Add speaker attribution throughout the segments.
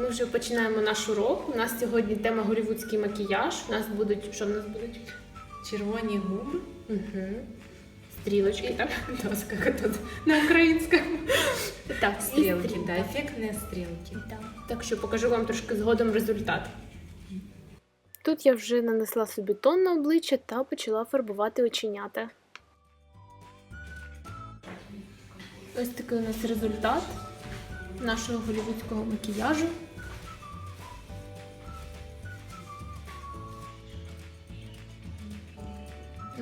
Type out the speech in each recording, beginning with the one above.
Speaker 1: Ми вже починаємо наш урок. У нас сьогодні тема голівудський макіяж. У нас будуть. Що в нас будуть?
Speaker 2: Червоні губи.
Speaker 1: Угу. Стрілочки, так?
Speaker 2: Тут на українському.
Speaker 1: Так,
Speaker 2: Стрілки,
Speaker 1: стрілки.
Speaker 2: да, ефектні стрілки.
Speaker 1: Так. так що покажу вам трошки згодом результат. Тут я вже нанесла собі тон на обличчя та почала фарбувати оченята. Ось такий у нас результат нашого голівудського макіяжу.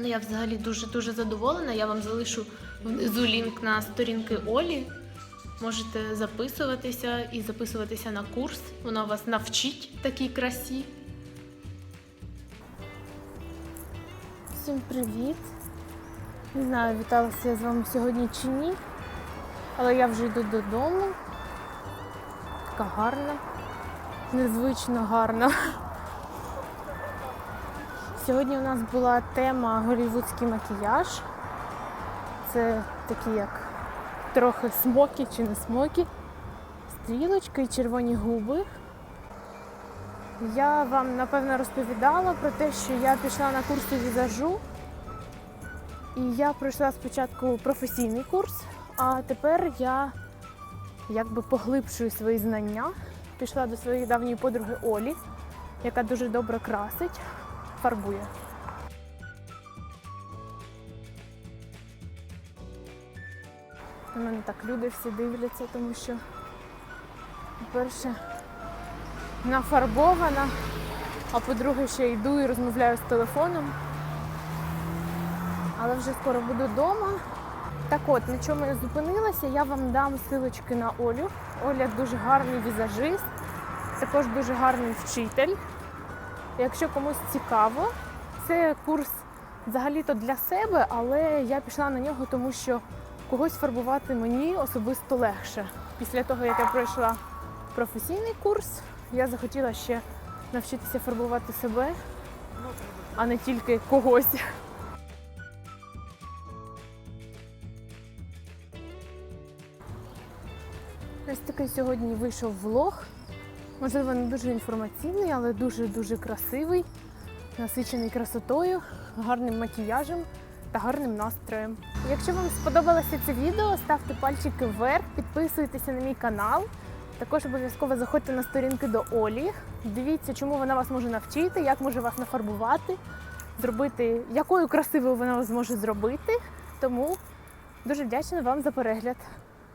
Speaker 1: Ну, я взагалі дуже-дуже задоволена. Я вам залишу внизу лінк на сторінки Олі. Можете записуватися і записуватися на курс. Вона вас навчить такій красі. Всім привіт! Не знаю, віталася я з вами сьогодні чи ні. Але я вже йду додому. Така гарна, незвично гарна. Сьогодні у нас була тема голівудський макіяж. Це такі як трохи смокі чи не смокі, стрілочки і червоні губи. Я вам напевно розповідала про те, що я пішла на курси візажу. І я пройшла спочатку професійний курс, а тепер я якби поглибшую свої знання. Пішла до своєї давньої подруги Олі, яка дуже добре красить, фарбує. На мене так люди всі дивляться, тому що, по-перше, нафарбована, а по-друге, ще йду і розмовляю з телефоном. Але вже скоро буду вдома. Так от, на чому я зупинилася, я вам дам силочки на Олю. Оля дуже гарний візажист, також дуже гарний вчитель. Якщо комусь цікаво, це курс взагалі-то для себе, але я пішла на нього, тому що когось фарбувати мені особисто легше. Після того, як я пройшла професійний курс, я захотіла ще навчитися фарбувати себе, а не тільки когось. Ось такий сьогодні вийшов влог. Можливо, не дуже інформаційний, але дуже-дуже красивий, насичений красотою, гарним макіяжем та гарним настроєм. Якщо вам сподобалося це відео, ставте пальчики вверх, підписуйтеся на мій канал. Також обов'язково заходьте на сторінки до Олі. Дивіться, чому вона вас може навчити, як може вас нафарбувати, зробити, якою красивою вона вас зможе зробити. Тому дуже вдячна вам за перегляд.